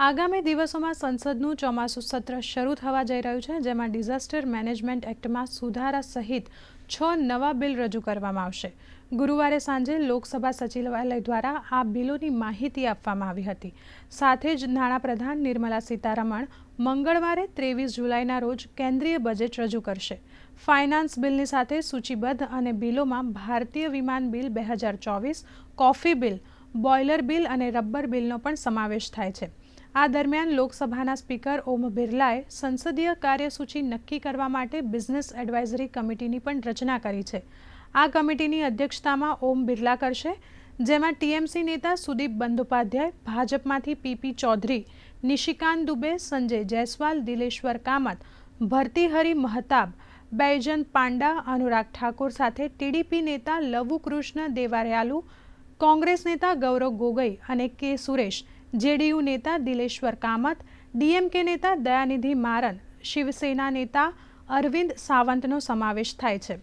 આગામી દિવસોમાં સંસદનું ચોમાસું સત્ર શરૂ થવા જઈ રહ્યું છે, જેમાં ડિઝાસ્ટર મેનેજમેન્ટ એક્ટમાં સુધારા સહિત છ નવા બિલ રજૂ કરવામાં આવશે. ગુરુવારે સાંજે લોકસભા સચિવાલય દ્વારા આ બિલોની માહિતી આપવામાં આવી હતી. સાથે જ નાણાપ્રધાન નિર્મલા સીતારમણ મંગળવારે ત્રેવીસ જુલાઈના રોજ કેન્દ્રીય બજેટ રજૂ કરશે. ફાઇનાન્સ બિલની સાથે સૂચિબદ્ધ અને બિલોમાં ભારતીય વિમાન બિલ બે હજાર ચોવીસ, કોફી બિલ, બોઇલર બિલ અને રબર બિલનો પણ સમાવેશ થાય છે. આ દરમિયાન લોકસભાના સ્પીકર ઓમ બિરલાએ સંસદીય કાર્યસૂચિ નક્કી કરવા માટે બિઝનેસ એડવાઇઝરી કમિટીની પણ રચના કરી છે. આ કમિટીની અધ્યક્ષતામાં ઓમ બિરલા કરશે, જેમાં ટીએમસી નેતા સુદીપ બંદોપાધ્યાય, ભાજપમાંથી પીપી ચૌધરી, નિશિકાંત દુબે, સંજય જયસ્વાલ, દિલેશ્વર કામત, ભરતીહરી મહતાબ બૈજંત પાંડા, અનુરાગ ઠાકુર સાથે ટીડીપી નેતા લવુ કૃષ્ણ દેવારયાલુ, કોંગ્રેસ નેતા ગૌરવ ગોગોઈ અને કે સુરેશ જેડીયુ નેતા દિલેશ્વર કામત ડીએમકે નેતા દયાનિધિ મારન શિવસેના નેતા અરવિંદ સાવંતનો સમાવેશ થાય છે.